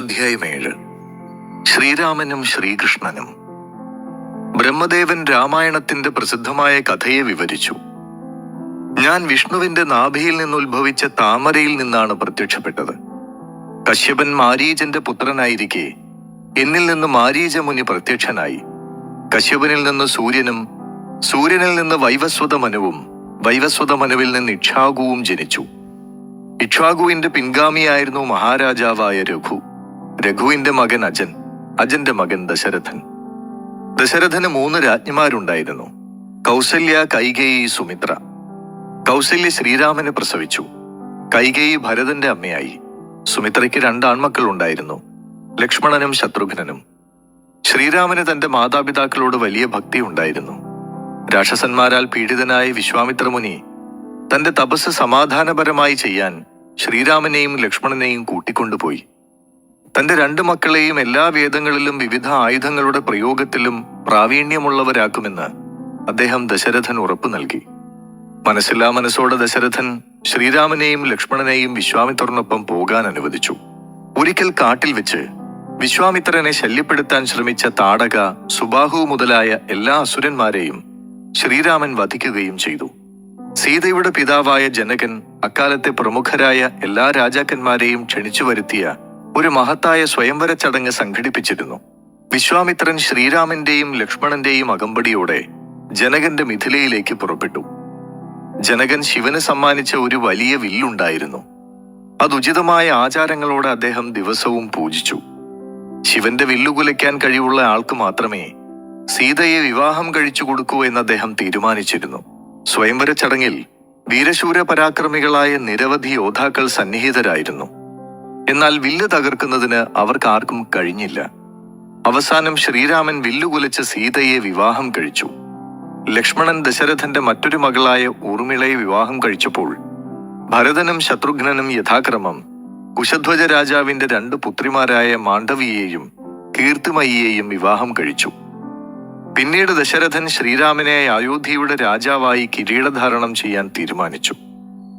അധ്യായം ഏഴ്. ശ്രീരാമനും ശ്രീകൃഷ്ണനും. ബ്രഹ്മദേവൻ രാമായണത്തിന്റെ പ്രസിദ്ധമായ കഥയെ വിവരിച്ചു. ഞാൻ വിഷ്ണുവിന്റെ നാഭിയിൽ നിന്ന് ഉത്ഭവിച്ച താമരയിൽ നിന്നാണ് പ്രത്യക്ഷപ്പെട്ടത്. കശ്യപൻ മാരീചന്റെ പുത്രനായിരിക്കെ എന്നിൽ നിന്ന് മാരീച മുനി പ്രത്യക്ഷനായി. കശ്യപനിൽ നിന്ന് സൂര്യനും സൂര്യനിൽ നിന്ന് വൈവസ്വത മനുവും വൈവസ്വത മനുവിൽ നിന്ന് ഇക്ഷാകുവും ജനിച്ചു. ഇക്ഷാകുവിന്റെ പിൻഗാമിയായിരുന്നു മഹാരാജാവായ രഘു. രഘുവിന്റെ മകൻ അജൻ അജന്റെ മകൻ ദശരഥൻ. ദശരഥന് മൂന്ന് രാജ്ഞിമാരുണ്ടായിരുന്നു. കൗസല്യ കൈകേയി സുമിത്ര. കൗസല്യ ശ്രീരാമനെ പ്രസവിച്ചു. കൈകേയി ഭരതന്റെ അമ്മയായി. സുമിത്രയ്ക്ക് രണ്ട് ആൺമക്കൾ ഉണ്ടായിരുന്നു. ലക്ഷ്മണനും ശത്രുഘ്നനും. ശ്രീരാമന് തന്റെ മാതാപിതാക്കളോട് വലിയ ഭക്തി ഉണ്ടായിരുന്നു. രാക്ഷസന്മാരാൽ പീഡിതനായ വിശ്വാമിത്ര മുനി തന്റെ തപസ് സമാധാനപരമായി ചെയ്യാൻ ശ്രീരാമനെയും ലക്ഷ്മണനെയും കൂട്ടിക്കൊണ്ടുപോയി. തന്റെ രണ്ട് മക്കളെയും എല്ലാ വേദങ്ങളിലും വിവിധ ആയുധങ്ങളുടെ പ്രയോഗത്തിലും പ്രാവീണ്യമുള്ളവരാക്കുമെന്ന് അദ്ദേഹം ദശരഥൻ ഉറപ്പു നൽകി. മനസ്സില്ലാ മനസ്സോടെ ദശരഥൻ ശ്രീരാമനെയും ലക്ഷ്മണനെയും വിശ്വാമിത്രനൊപ്പം പോകാൻ അനുവദിച്ചു. ഒരിക്കൽ കാട്ടിൽ വെച്ച് വിശ്വാമിത്രനെ ശല്യപ്പെടുത്താൻ ശ്രമിച്ച താടക സുബാഹു മുതലായ എല്ലാ അസുരന്മാരെയും ശ്രീരാമൻ വധിക്കുകയും ചെയ്തു. സീതയുടെ പിതാവായ ജനകൻ അക്കാലത്തെ പ്രമുഖരായ എല്ലാ രാജാക്കന്മാരെയും ക്ഷണിച്ചു വരുത്തിയ ഒരു മഹത്തായ സ്വയംവര ചടങ്ങ് സംഘടിപ്പിച്ചിരുന്നു. വിശ്വാമിത്രൻ ശ്രീരാമന്റെയും ലക്ഷ്മണന്റെയും അകമ്പടിയോടെ ജനകന്റെ മിഥിലയിലേക്ക് പുറപ്പെട്ടു. ജനകൻ ശിവന് സമ്മാനിച്ച ഒരു വലിയ വില്ലുണ്ടായിരുന്നു. അതുചിതമായ ആചാരങ്ങളോട് അദ്ദേഹം ദിവസവും പൂജിച്ചു. ശിവന്റെ വില്ലുകുലയ്ക്കാൻ കഴിവുള്ള ആൾക്ക് മാത്രമേ സീതയെ വിവാഹം കഴിച്ചു കൊടുക്കൂ എന്ന് അദ്ദേഹം തീരുമാനിച്ചിരുന്നു. സ്വയംവര ചടങ്ങിൽ വീരശൂര പരാക്രമികളായ നിരവധി യോദ്ധാക്കൾ സന്നിഹിതരായിരുന്നു. എന്നാൽ വില്ല് തകർക്കുന്നതിന് അവർക്ക് ആർക്കും കഴിഞ്ഞില്ല. അവസാനം ശ്രീരാമൻ വില്ലുകുലച്ച് സീതയെ വിവാഹം കഴിച്ചു. ലക്ഷ്മണൻ ദശരഥന്റെ മറ്റൊരു മകളായ ഊർമിളയെ വിവാഹം കഴിച്ചപ്പോൾ ഭരതനും ശത്രുഘ്നനും യഥാക്രമം കുശധ്വജ രാജാവിന്റെ രണ്ട് പുത്രിമാരായ മാണ്ഡവിയെയും കീർത്തിമയിയെയും വിവാഹം കഴിച്ചു. പിന്നീട് ദശരഥൻ ശ്രീരാമനെ അയോധ്യയുടെ രാജാവായി കിരീടധാരണം ചെയ്യാൻ തീരുമാനിച്ചു.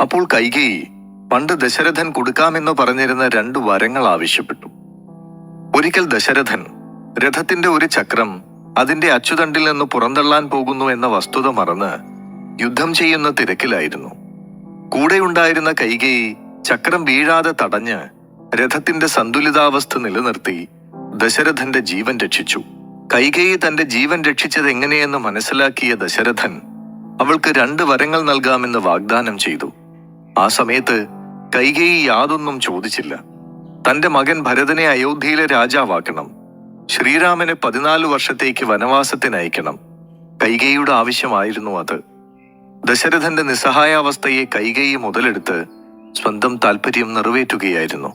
അപ്പോൾ കൈകേയി പണ്ട് ദശരഥൻ കൊടുക്കാമെന്ന് പറഞ്ഞിരുന്ന രണ്ട് വരങ്ങൾ ആവശ്യപ്പെട്ടു. ഒരിക്കൽ ദശരഥൻ രഥത്തിന്റെ ഒരു ചക്രം അതിന്റെ അച്ചുതണ്ടിൽ നിന്ന് പുറന്തള്ളാൻ പോകുന്നു എന്ന വസ്തുത മറന്ന് യുദ്ധം ചെയ്യുന്ന തിരക്കിലായിരുന്നു. കൂടെയുണ്ടായിരുന്ന കൈകേയി ചക്രം വീഴാതെ തടഞ്ഞ് രഥത്തിന്റെ സന്തുലിതാവസ്ഥ നിലനിർത്തി ദശരഥന്റെ ജീവൻ രക്ഷിച്ചു. കൈകേയി തന്റെ ജീവൻ രക്ഷിച്ചത് എങ്ങനെയെന്ന് മനസ്സിലാക്കിയ ദശരഥൻ അവൾക്ക് രണ്ട് വരങ്ങൾ നൽകാമെന്ന് വാഗ്ദാനം ചെയ്തു. ആ സമയത്ത് കൈകേയി യാതൊന്നും ചോദിച്ചില്ല. തന്റെ മകൻ ഭരതനെ അയോധ്യയിലെ രാജാവാക്കണം. ശ്രീരാമനെ പതിനാല് വർഷത്തേക്ക് വനവാസത്തിന് അയക്കണം. കൈകേയിയുടെ ആവശ്യമായിരുന്നു അത്. ദശരഥന്റെ നിസ്സഹായാവസ്ഥയെ കൈകേയി മുതലെടുത്ത് സ്വന്തം താല്പര്യം നിറവേറ്റുകയായിരുന്നു.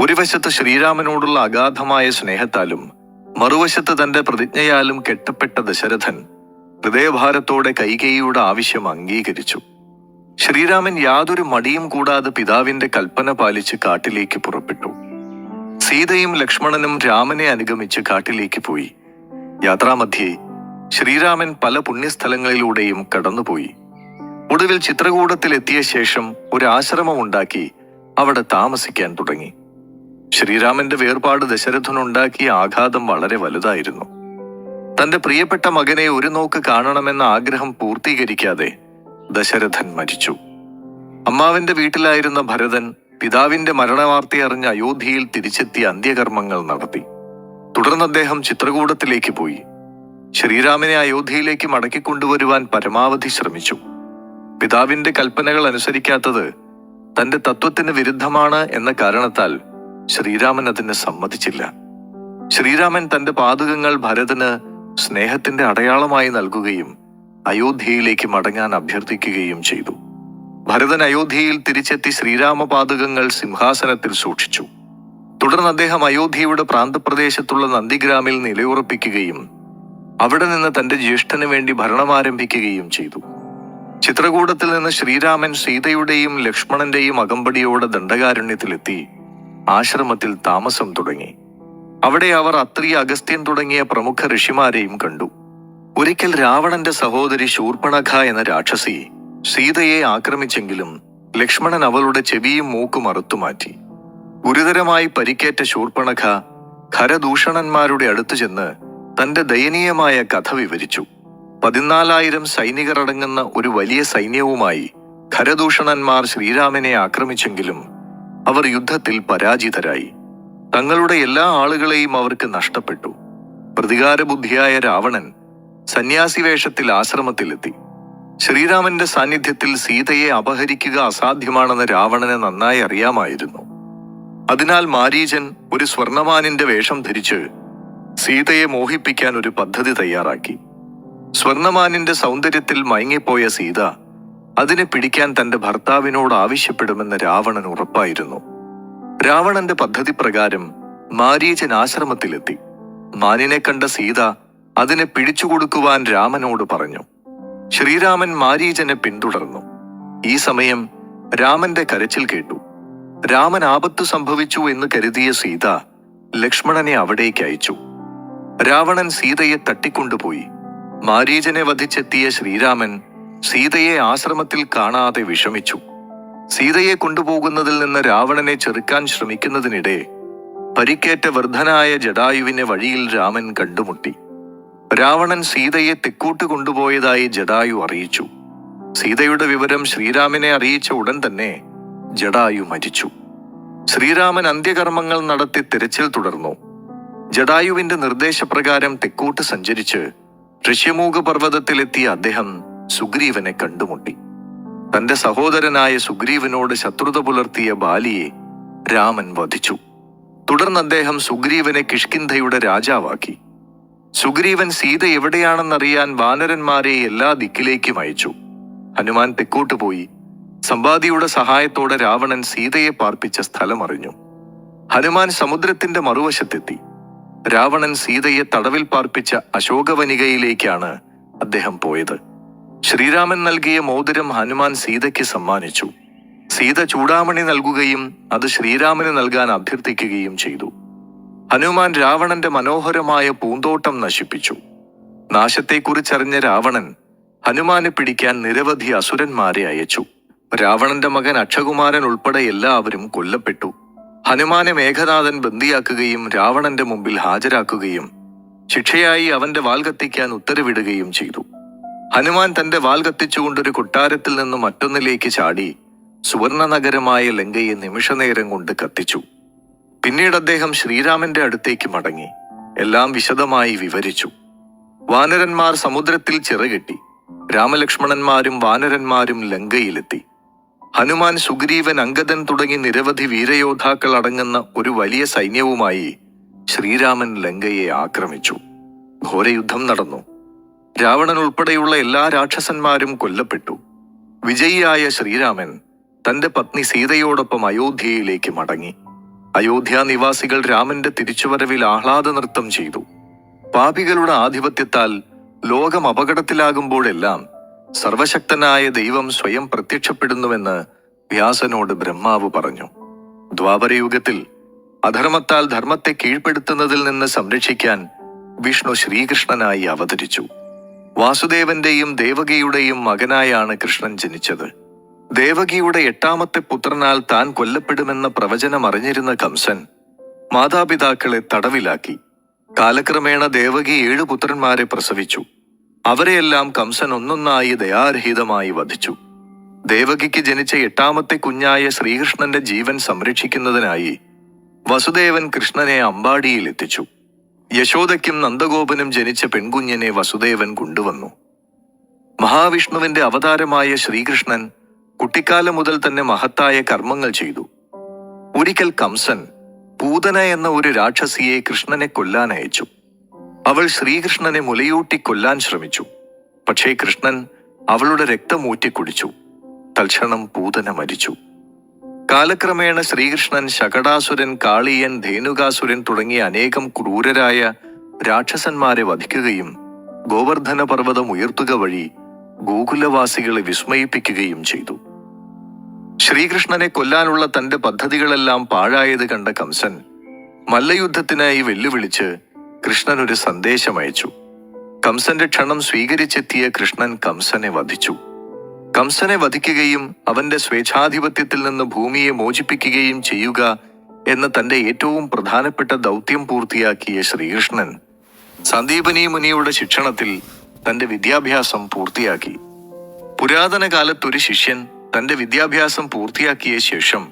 ഒരു വശത്ത് ശ്രീരാമനോടുള്ള അഗാധമായ സ്നേഹത്താലും മറുവശത്ത് തന്റെ പ്രതിജ്ഞയാലും കെട്ടപ്പെട്ട ദശരഥൻ ഹൃദയഭാരത്തോടെ കൈകേയിയുടെ ആവശ്യം അംഗീകരിച്ചു. ശ്രീരാമൻ യാതൊരു മടിയും കൂടാതെ പിതാവിന്റെ കൽപ്പന പാലിച്ച് കാട്ടിലേക്ക് പുറപ്പെട്ടു. സീതയും ലക്ഷ്മണനും രാമനെ അനുഗമിച്ച് കാട്ടിലേക്ക് പോയി. യാത്രാമധ്യേ ശ്രീരാമൻ പല പുണ്യസ്ഥലങ്ങളിലൂടെയും കടന്നുപോയി. ഒടുവിൽ ചിത്രകൂടത്തിൽ എത്തിയ ശേഷം ഒരു ആശ്രമമുണ്ടാക്കി അവിടെ താമസിക്കാൻ തുടങ്ങി. ശ്രീരാമന്റെ വേർപാട് ദശരഥനുണ്ടാക്കിയ ആഘാതം വളരെ വലുതായിരുന്നു. തന്റെ പ്രിയപ്പെട്ട മകനെ ഒരു നോക്ക് കാണണമെന്ന ആഗ്രഹം പൂർത്തീകരിക്കാതെ ദശരഥൻ മരിച്ചു. അമ്മാവിന്റെ വീട്ടിലായിരുന്ന ഭരതൻ പിതാവിന്റെ മരണവാർത്ത അറിഞ്ഞ് അയോധ്യയിൽ തിരിച്ചെത്തി അന്ത്യകർമ്മങ്ങൾ നടത്തി. തുടർന്ന് അദ്ദേഹം ചിത്രകൂടത്തിലേക്ക് പോയി. ശ്രീരാമനെ അയോധ്യയിലേക്ക് മടക്കിക്കൊണ്ടുവരുവാൻ പരമാവധി ശ്രമിച്ചു. പിതാവിന്റെ കൽപ്പനകൾ അനുസരിക്കാത്തത് തന്റെ തത്വത്തിന് വിരുദ്ധമാണ് എന്ന കാരണത്താൽ ശ്രീരാമൻ അതിന് സമ്മതിച്ചില്ല. ശ്രീരാമൻ തന്റെ പാതകങ്ങൾ ഭരതന് സ്നേഹത്തിന്റെ അടയാളമായി നൽകുകയും അയോധ്യയിലേക്ക് മടങ്ങാൻ അഭ്യർത്ഥിക്കുകയും ചെയ്തു. ഭരതൻ അയോധ്യയിൽ തിരിച്ചെത്തി ശ്രീരാമപാതകങ്ങൾ സിംഹാസനത്തിൽ സൂക്ഷിച്ചു. തുടർന്ന് അദ്ദേഹം അയോധ്യയുടെ പ്രാന്തപ്രദേശത്തുള്ള നന്ദിഗ്രാമിൽ നിലയുറപ്പിക്കുകയും അവിടെ നിന്ന് തന്റെ ജ്യേഷ്ഠന് വേണ്ടി ഭരണം ആരംഭിക്കുകയും ചെയ്തു. ചിത്രകൂടത്തിൽ നിന്ന് ശ്രീരാമൻ സീതയുടെയും ലക്ഷ്മണന്റെയും അകമ്പടിയോടെ ദണ്ഡകാരണ്യത്തിലെത്തി ആശ്രമത്തിൽ താമസം തുടങ്ങി. അവിടെ അവർ അത്രി അഗസ്ത്യൻ തുടങ്ങിയ പ്രമുഖ ഋഷിമാരെയും കണ്ടു. ഒരിക്കൽ രാവണന്റെ സഹോദരി ശൂർപ്പണഖ എന്ന രാക്ഷസി സീതയെ ആക്രമിച്ചെങ്കിലും ലക്ഷ്മണൻ അവളുടെ ചെവിയും മൂക്കും അറുത്തുമാറ്റി ഗുരുതരമായി പരിക്കേറ്റ ശൂർപ്പണഖ ഖരദൂഷണന്മാരുടെ അടുത്തു ചെന്ന് തന്റെ ദയനീയമായ കഥ വിവരിച്ചു. പതിനാലായിരം സൈനികർ അടങ്ങുന്ന ഒരു വലിയ സൈന്യവുമായി ഖരദൂഷണന്മാർ ശ്രീരാമനെ ആക്രമിച്ചെങ്കിലും അവർ യുദ്ധത്തിൽ പരാജിതരായി. തങ്ങളുടെ എല്ലാ ആളുകളെയും അവർക്ക് നഷ്ടപ്പെട്ടു. പ്രതികാരബുദ്ധിയായ രാവണൻ സന്യാസി വേഷത്തിൽ ആശ്രമത്തിലെത്തി. ശ്രീരാമന്റെ സാന്നിധ്യത്തിൽ സീതയെ അപഹരിക്കുക അസാധ്യമാണെന്ന് രാവണന് നന്നായി അറിയാമായിരുന്നു. അതിനാൽ മാരീചൻ ഒരു സ്വർണമാനിന്റെ വേഷം ധരിച്ച് സീതയെ മോഹിപ്പിക്കാൻ ഒരു പദ്ധതി തയ്യാറാക്കി. സ്വർണമാനിന്റെ സൗന്ദര്യത്തിൽ മയങ്ങിപ്പോയ സീത അതിനെ പിടിക്കാൻ തന്റെ ഭർത്താവിനോട് ആവശ്യപ്പെടുമെന്ന് രാവണൻ ഉറപ്പായിരുന്നു. രാവണന്റെ പദ്ധതി പ്രകാരം മാരീചൻ ആശ്രമത്തിലെത്തി. മാനിനെ കണ്ട സീത അതിനെ പിടിച്ചുകൊടുക്കുവാൻ രാമനോട് പറഞ്ഞു. ശ്രീരാമൻ മാരീചനെ പിന്തുടർന്നു. ഈ സമയം രാമന്റെ കരച്ചിൽ കേട്ടു. രാമൻ ആപത്ത് സംഭവിച്ചു എന്ന് കരുതിയ സീത ലക്ഷ്മണനെ അവിടേക്ക് അയച്ചു. രാവണൻ സീതയെ തട്ടിക്കൊണ്ടുപോയി. മാരീചനെ വധിച്ചെത്തിയ ശ്രീരാമൻ സീതയെ ആശ്രമത്തിൽ കാണാതെ വിഷമിച്ചു. സീതയെ കൊണ്ടുപോകുന്നതിൽ നിന്ന് രാവണനെ ചെറുക്കാൻ ശ്രമിക്കുന്നതിനിടെ പരിക്കേറ്റ വൃദ്ധനായ ജഡായുവിനെ വഴിയിൽ രാമൻ കണ്ടുമുട്ടി. രാവണൻ സീതയെ തെക്കൂട്ട് കൊണ്ടുപോയതായി ജഡായു അറിയിച്ചു. സീതയുടെ വിവരം ശ്രീരാമനെ അറിയിച്ച ഉടൻ തന്നെ ജഡായു മരിച്ചു. ശ്രീരാമൻ അന്ത്യകർമ്മങ്ങൾ നടത്തി തിരച്ചിൽ തുടർന്നു. ജഡായുവിന്റെ നിർദ്ദേശപ്രകാരം തെക്കോട്ട് സഞ്ചരിച്ച് ഋഷ്യമൂക പർവതത്തിലെത്തിയ അദ്ദേഹം സുഗ്രീവനെ കണ്ടുമുട്ടി. തന്റെ സഹോദരനായ സുഗ്രീവനോട് ശത്രുത പുലർത്തിയ ബാലിയെ രാമൻ വധിച്ചു. തുടർന്ന് അദ്ദേഹം സുഗ്രീവനെ കിഷ്കിന്ധയുടെ രാജാവാക്കി. സുഗ്രീവൻ സീത എവിടെയാണെന്നറിയാൻ വാനരന്മാരെ എല്ലാ ദിക്കിലേക്കും അയച്ചു. ഹനുമാൻ തെക്കോട്ട് പോയി. സമ്പാദിയുടെ സഹായത്തോടെ രാവണൻ സീതയെ പാർപ്പിച്ച സ്ഥലം അറിഞ്ഞു. ഹനുമാൻ സമുദ്രത്തിന്റെ മറുവശത്തെത്തി. രാവണൻ സീതയെ തടവിൽ പാർപ്പിച്ച അശോകവനികയിലേക്കാണ് അദ്ദേഹം പോയത്. ശ്രീരാമൻ നൽകിയ മോതിരം ഹനുമാൻ സീതയ്ക്ക് സമ്മാനിച്ചു. സീത ചൂടാമണി നൽകുകയും അത് ശ്രീരാമന് നൽകാൻ അഭ്യർത്ഥിക്കുകയും ചെയ്തു. ഹനുമാൻ രാവണന്റെ മനോഹരമായ പൂന്തോട്ടം നശിപ്പിച്ചു. നാശത്തെക്കുറിച്ചറിഞ്ഞ രാവണൻ ഹനുമാനെ പിടിക്കാൻ നിരവധി അസുരന്മാരെ അയച്ചു. രാവണന്റെ മകൻ അക്ഷകുമാരൻ ഉൾപ്പെടെ എല്ലാവരും കൊല്ലപ്പെട്ടു. ഹനുമാനെ മേഘനാഥൻ ബന്ദിയാക്കുകയും രാവണന്റെ മുമ്പിൽ ഹാജരാക്കുകയും ശിക്ഷയായി അവന്റെ വാൽ കത്തിക്കാൻ ഉത്തരവിടുകയും ചെയ്തു. ഹനുമാൻ തന്റെ വാൽ കത്തിച്ചുകൊണ്ടൊരു കൊട്ടാരത്തിൽ നിന്ന് മറ്റൊന്നിലേക്ക് ചാടി സുവർണ നഗരമായ ലങ്കയെ നിമിഷനേരം കൊണ്ട് കത്തിച്ചു. പിന്നീട് അദ്ദേഹം ശ്രീരാമന്റെ അടുത്തേക്ക് മടങ്ങി. എല്ലാം വിശദമായി വിവരിച്ചു. വാനരന്മാർ സമുദ്രത്തിൽ ചിറകെട്ടി. രാമലക്ഷ്മണന്മാരും വാനരന്മാരും ലങ്കയിലെത്തി. ഹനുമാൻ സുഗ്രീവൻ അങ്കദൻ തുടങ്ങി നിരവധി വീരയോദ്ധാക്കൾ അടങ്ങുന്ന ഒരു വലിയ സൈന്യവുമായി ശ്രീരാമൻ ലങ്കയെ ആക്രമിച്ചു. ഘോരയുദ്ധം നടന്നു. രാവണൻ ഉൾപ്പെടെയുള്ള എല്ലാ രാക്ഷസന്മാരും കൊല്ലപ്പെട്ടു. വിജയിയായ ശ്രീരാമൻ തന്റെ പത്നി സീതയോടൊപ്പം അയോധ്യയിലേക്ക് മടങ്ങി. അയോധ്യ നിവാസികൾ രാമന്റെ തിരിച്ചുവരവിൽ ആഹ്ലാദ നൃത്തം ചെയ്തു. പാപികളുടെ ആധിപത്യത്താൽ ലോകം അപകടത്തിലാകുമ്പോഴെല്ലാം സർവശക്തനായ ദൈവം സ്വയം പ്രത്യക്ഷപ്പെടുന്നുവെന്ന് വ്യാസനോട് ബ്രഹ്മാവ് പറഞ്ഞു. ദ്വാപരയുഗത്തിൽ അധർമ്മത്താൽ ധർമ്മത്തെ കീഴ്പ്പെടുത്തുന്നതിൽ നിന്ന് സംരക്ഷിക്കാൻ വിഷ്ണു ശ്രീകൃഷ്ണനായി അവതരിച്ചു. വാസുദേവന്റെയും ദേവകിയുടെയും മകനായാണ് കൃഷ്ണൻ ജനിച്ചത്. ദേവകിയുടെ എട്ടാമത്തെ പുത്രനാൽ താൻ കൊല്ലപ്പെടുമെന്ന പ്രവചനം അറിഞ്ഞിരുന്ന കംസൻ മാതാപിതാക്കളെ തടവിലാക്കി. കാലക്രമേണ ദേവകി ഏഴു പുത്രന്മാരെ പ്രസവിച്ചു. അവരെയെല്ലാം കംസൻ ഒന്നൊന്നായി ദയാർഹിതമായി വധിച്ചു. ദേവകിക്ക് ജനിച്ച എട്ടാമത്തെ കുഞ്ഞായ ശ്രീകൃഷ്ണന്റെ ജീവൻ സംരക്ഷിക്കുന്നതിനായി വസുദേവൻ കൃഷ്ണനെ അമ്പാടിയിൽ എത്തിച്ചു. യശോദയ്ക്കും നന്ദഗോപനും ജനിച്ച പെൺകുഞ്ഞിനെ വസുദേവൻ കൊണ്ടുവന്നു. മഹാവിഷ്ണുവിന്റെ അവതാരമായ ശ്രീകൃഷ്ണൻ കുട്ടിക്കാലം മുതൽ തന്നെ മഹത്തായ കർമ്മങ്ങൾ ചെയ്തു. ഒരിക്കൽ കംസൻ പൂതന എന്ന ഒരു രാക്ഷസിയെ കൃഷ്ണനെ കൊല്ലാൻ അയച്ചു. അവൾ ശ്രീകൃഷ്ണനെ മുലയൂട്ടി കൊല്ലാൻ ശ്രമിച്ചു. പക്ഷേ കൃഷ്ണൻ അവളുടെ രക്തം ഊറ്റിക്കുടിച്ചു തൽക്ഷണം പൂതന മരിച്ചു. കാലക്രമേണ ശ്രീകൃഷ്ണൻ ശകടാസുരൻ കാളിയൻ ധേനുകാസുരൻ തുടങ്ങിയ അനേകം ക്രൂരരായ രാക്ഷസന്മാരെ വധിക്കുകയും ഗോവർദ്ധന പർവതം ഉയർത്തുക വഴി ഗോകുലവാസികളെ വിസ്മയിപ്പിക്കുകയും ചെയ്തു. ശ്രീകൃഷ്ണനെ കൊല്ലാനുള്ള തന്റെ പദ്ധതികളെല്ലാം പാഴായത് കണ്ട കംസൻ മല്ലയുദ്ധത്തിനായി വെല്ലുവിളിച്ച് കൃഷ്ണൻ ഒരു സന്ദേശം അയച്ചു. കംസന്റെ ക്ഷണം സ്വീകരിച്ചെത്തിയ കൃഷ്ണൻ കംസനെ വധിച്ചു. കംസനെ വധിക്കുകയും അവന്റെ സ്വേച്ഛാധിപത്യത്തിൽ നിന്ന് ഭൂമിയെ മോചിപ്പിക്കുകയും ചെയ്യുക എന്ന തന്റെ ഏറ്റവും പ്രധാനപ്പെട്ട ദൗത്യം പൂർത്തിയാക്കിയ ശ്രീകൃഷ്ണൻ സന്ദീപനി മുനിയുടെ ശിക്ഷണത്തിൽ തന്റെ വിദ്യാഭ്യാസം പൂർത്തിയാക്കി. പുരാതന കാലത്തൊരു ശിഷ്യൻ തന്റെ വിദ്യാഭ്യാസം പൂർത്തിയാക്കിയ ശേഷം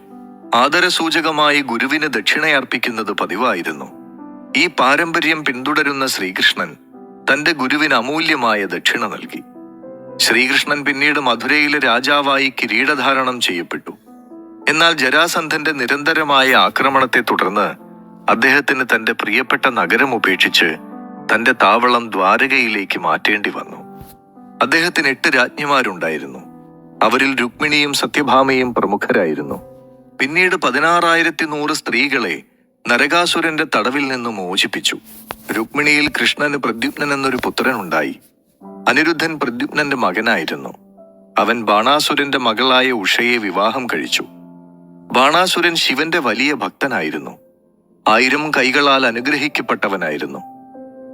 ആദരസൂചകമായി ഗുരുവിന് ദക്ഷിണയർപ്പിക്കുന്നത് പതിവായിരുന്നു. ഈ പാരമ്പര്യം പിന്തുടരുന്ന ശ്രീകൃഷ്ണൻ തന്റെ ഗുരുവിന് അമൂല്യമായ ദക്ഷിണ നൽകി. ശ്രീകൃഷ്ണൻ പിന്നീട് മധുരയിലെ രാജാവായി കിരീടധാരണം ചെയ്യപ്പെട്ടു. എന്നാൽ ജരാസന്ധന്റെ നിരന്തരമായ ആക്രമണത്തെ തുടർന്ന് അദ്ദേഹത്തിന് തന്റെ പ്രിയപ്പെട്ട നഗരം ഉപേക്ഷിച്ച് തന്റെ താവളം ദ്വാരകയിലേക്ക് മാറ്റേണ്ടി വന്നു. അദ്ദേഹത്തിന് എട്ട് രാജ്ഞിമാരുണ്ടായിരുന്നു. അവരിൽ രുക്മിണിയും സത്യഭാമയും പ്രമുഖരായിരുന്നു. പിന്നീട് പതിനാറായിരത്തി നൂറ് സ്ത്രീകളെ നരകാസുരന്റെ തടവിൽ നിന്ന് മോചിപ്പിച്ചു. രുക്മിണിയിൽ കൃഷ്ണന് പ്രദ്യുപ്നൻ എന്നൊരു പുത്രനുണ്ടായി. അനിരുദ്ധൻ പ്രദ്യുപ്നന്റെ മകനായിരുന്നു. അവൻ ബാണാസുരന്റെ മകളായ ഉഷയെ വിവാഹം കഴിച്ചു. ബാണാസുരൻ ശിവന്റെ വലിയ ഭക്തനായിരുന്നു. ആയിരം കൈകളാൽ അനുഗ്രഹിക്കപ്പെട്ടവനായിരുന്നു.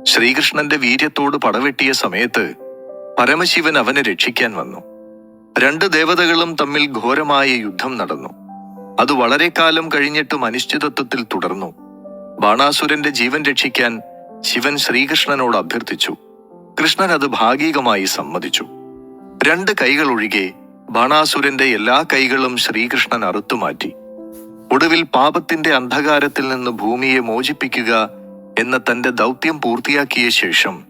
ശ്രീകൃഷ്ണന്റെ വീര്യത്തോട് പടവെട്ടിയ സമയത്ത് പരമശിവൻ അവനെ രക്ഷിക്കാൻ വന്നു. രണ്ട് ദേവതകളും തമ്മിൽ ഘോരമായ യുദ്ധം നടന്നു. അത് വളരെ കാലം കഴിഞ്ഞിട്ടും അനിശ്ചിതത്വത്തിൽ തുടർന്നു. ബാണാസുരന്റെ ജീവൻ രക്ഷിക്കാൻ ശിവൻ ശ്രീകൃഷ്ണനോട് അഭ്യർത്ഥിച്ചു. കൃഷ്ണൻ അത് ഭാഗികമായി സമ്മതിച്ചു. രണ്ട് കൈകൾ ഒഴികെ ബാണാസുരന്റെ എല്ലാ കൈകളും ശ്രീകൃഷ്ണൻ അറുത്തുമാറ്റി ഒടുവിൽ പാപത്തിന്റെ അന്ധകാരത്തിൽ നിന്ന് ഭൂമിയെ മോചിപ്പിക്കുക എന്ന തന്റെ ദൗത്യം പൂർത്തിയാക്കിയ ശേഷം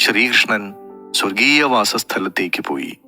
ശ്രീകൃഷ്ണൻ സ്വർഗീയ വാസസ്ഥലത്തേക്ക് പോയി.